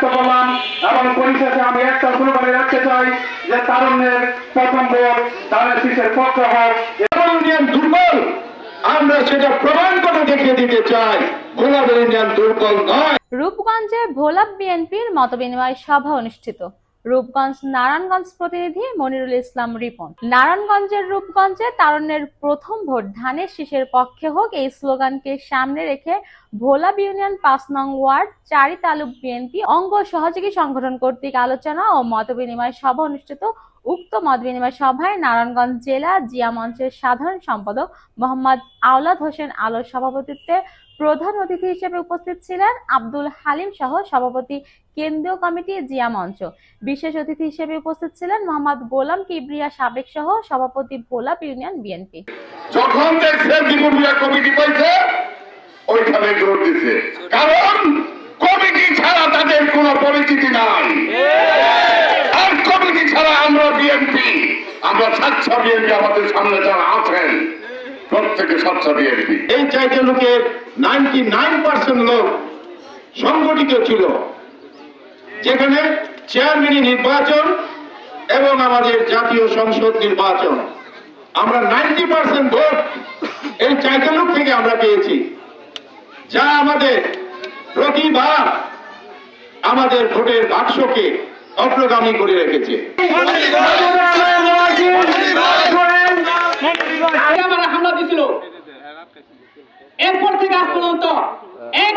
ব্যক্ত করলাম এবং পরিশেষে আমি একটা শুরু রাখতে চাই যে তারুণ্যের প্রথম ভোট তাদের শীষের পক্ষে হোক দুর্বল আমরা সেটা প্রমাণ করে দেখিয়ে দিতে চাই গোলাপ ইন্ডিয়ান দুর্বল নয়। রূপগঞ্জে ভোলা বিএনপির মতবিনিময় সভা অনুষ্ঠিত। রূপগঞ্জ নারায়ণগঞ্জ প্রতিনিধি মনিরুল ইসলাম রিপন। নারায়ণগঞ্জের রূপগঞ্জে তারুণ্যের প্রথম ভোট, ধানের শীষের পক্ষে হোক, এই স্লোগানকে সামনে রেখে ভোলা ইউনিয়ন পাঁচ নং ওয়ার্ড, চারি তালুক বিএনপি, অঙ্গ সহযোগী সংগঠন কর্তৃক আলোচনা ও মতবিনিময় সভা অনুষ্ঠিত। উক্ত মতবিনিময় সভায় নারায়ণগঞ্জ জেলা জিয়া মঞ্চের সাধারণ সম্পাদক মোহাম্মদ আওলাদ হোসেন আলোর সভাপতিত্বে প্রধান অতিথি হিসেবে উপস্থিত ছিলেন আব্দুল হালিম সহ সভাপতি কেন্দ্রীয় কমিটি জিয়া মঞ্চ। বিশেষ অতিথি হিসেবে উপস্থিত ছিলেন মোহাম্মদ গোলাম কিবরিয়া সাবেক সহ সভাপতি ভোলাপ ইউনিয়ন বিএনপি। যখন দেখছে দ্বিগুণিয়া কমিটি পাইছে, ওইখানে জোর দিছে। কারণ কমিটি ছাড়া তাদের কোনো পরিচিতি নাই। আর কমিটি ছাড়া আমরা বিএনপি, আমরা স্বাচ্ছা বিএনপি আমাদের সামনে যারা আছেন প্রত্যেকে স্বাচ্ছা বিএনপি। এই চাইতে লোকের নাইনটি নাইন পার্সেন্ট লোক সংগঠিত ছিল। যেখানে চেয়ারম্যান নির্বাচন এবং আমাদের জাতীয় সংসদ নির্বাচন। আমরা নাইনটি পার্সেন্ট ভোট এই চাইতে লোক থেকে আমরা পেয়েছি। যা আমাদের প্রতিবার আমাদের ভোটের বাক্সকে অগ্রগামী করে রেখেছে। এরপর থেকে আজ পর্যন্ত এক